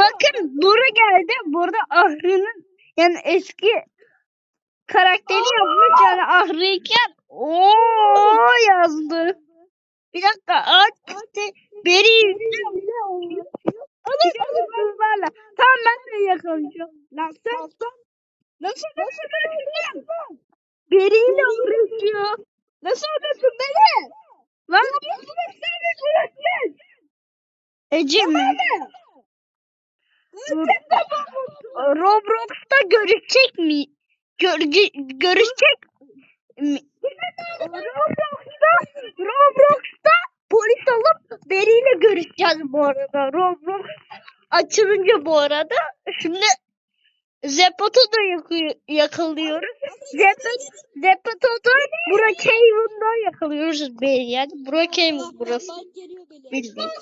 bakın Bora geldi. Burada Ahri'nin yani eski karakteri yapmış yani Ahri'yken o yazdı. Bir dakika aç işte beri alır Tamam ben de yakalayacağım. Nasıl? Nasıl nasıl nasıl? Beriyle uğraşıyor. Nasıl uğraşıyorsun beni? Lan Ece mi? Roblox'ta görüşecek mi? Görece görüşecek mi? Roblox'ta Roblox'ta polis alıp beriyle görüşeceğiz bu arada. Roblox açılınca bu arada. Şimdi Zepat'ı da yakıyor- yakalıyoruz. Zepat, Zepat'ı da Brookhaven'da yakalıyoruz beri yani. Burası. Bak geliyor böyle. Bilmiyorum.